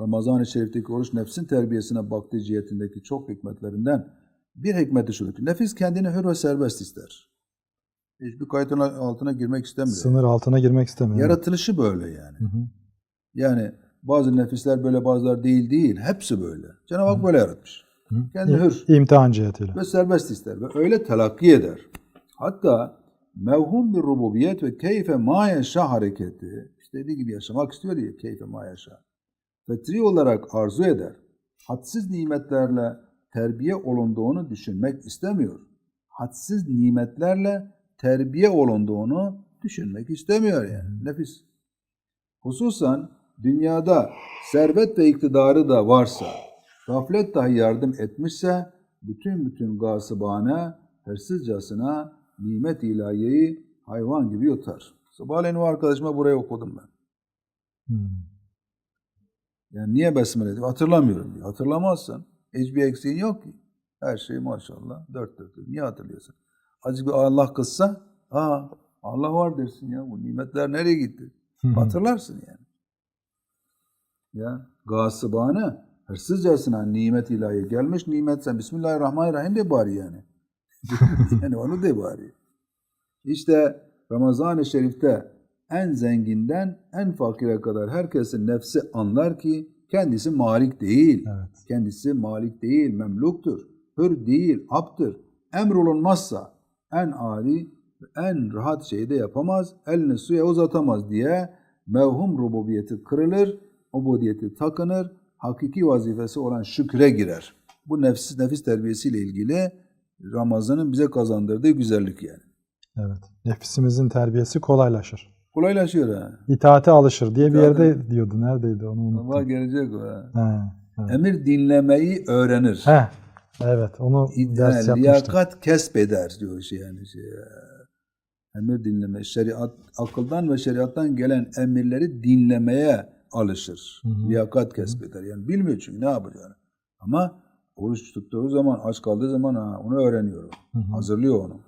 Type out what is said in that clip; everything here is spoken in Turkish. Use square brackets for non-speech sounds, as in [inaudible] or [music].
Ramazan-ı Şerif'teki oruç nefsin terbiyesine baktığı cihetindeki çok hikmetlerinden bir hikmeti şudur ki nefis kendini hür ve serbest ister. Hiçbir kayıtın altına girmek istemiyor. Sınır altına girmek istemiyor. Yaratılışı böyle yani. Hı hı. Yani bazı nefisler böyle bazılar değil değil. Hepsi böyle. Cenab-ı Hak böyle yaratmış. Hı. Kendi hür İmtihan cihetiyle. ve serbest ister ve öyle telakki eder. Hatta mevhum bir rububiyet ve keyfe ma yaşa hareketi istediği gibi yaşamak istiyor ya keyfe ma yaşa. Fetri olarak arzu eder. Hadsiz nimetlerle terbiye olunduğunu düşünmek istemiyor. Hadsiz nimetlerle terbiye olunduğunu düşünmek istemiyor yani. Nefis. Hususan dünyada servet ve iktidarı da varsa, gaflet dahi yardım etmişse, bütün bütün gasıbane, hırsızcasına nimet ilahiyeyi hayvan gibi yutar. Sabahleyin o arkadaşıma burayı okudum ben. Hı. Yani niye besmele diyor? Hatırlamıyorum diyor. Hatırlamazsan hiçbir eksiğin yok ki. Her şey maşallah dört dörtlük. Niye hatırlıyorsun? Azıcık bir Allah kızsa, aa Allah var dersin ya. Bu nimetler nereye gitti? Hatırlarsın yani. Ya gasıbane, hırsızcasına nimet ilahi gelmiş nimet sen Bismillahirrahmanirrahim de bari yani. [laughs] [laughs] yani onu de bari. İşte Ramazan-ı Şerif'te en zenginden en fakire kadar herkesin nefsi anlar ki kendisi malik değil. Evet. Kendisi malik değil, memluktur. Hür değil, aptır. Emrolunmazsa en âli en rahat şeyi de yapamaz, elini suya uzatamaz diye mevhum rububiyeti kırılır, ubudiyeti takınır, hakiki vazifesi olan şükre girer. Bu nefis, nefis terbiyesiyle ilgili Ramazan'ın bize kazandırdığı güzellik yani. Evet. Nefisimizin terbiyesi kolaylaşır. Kolaylaşıyor ha. İtaate alışır diye bir İtaate- yerde diyordu. Neredeydi onu Ama unuttum. gelecek o ha. He, evet. Emir dinlemeyi öğrenir. Heh, evet onu ders Yani yapmıştık. liyakat kesbeder diyor şey yani şey. Emir dinleme, şeriat, akıldan ve şeriattan gelen emirleri dinlemeye alışır. Hı hı. Liyakat kesbeder. Yani bilmiyor çünkü ne yapacağını. Ama oruç tuttuğu zaman, aç kaldığı zaman ha, onu öğreniyor. Hı hı. Hazırlıyor onu.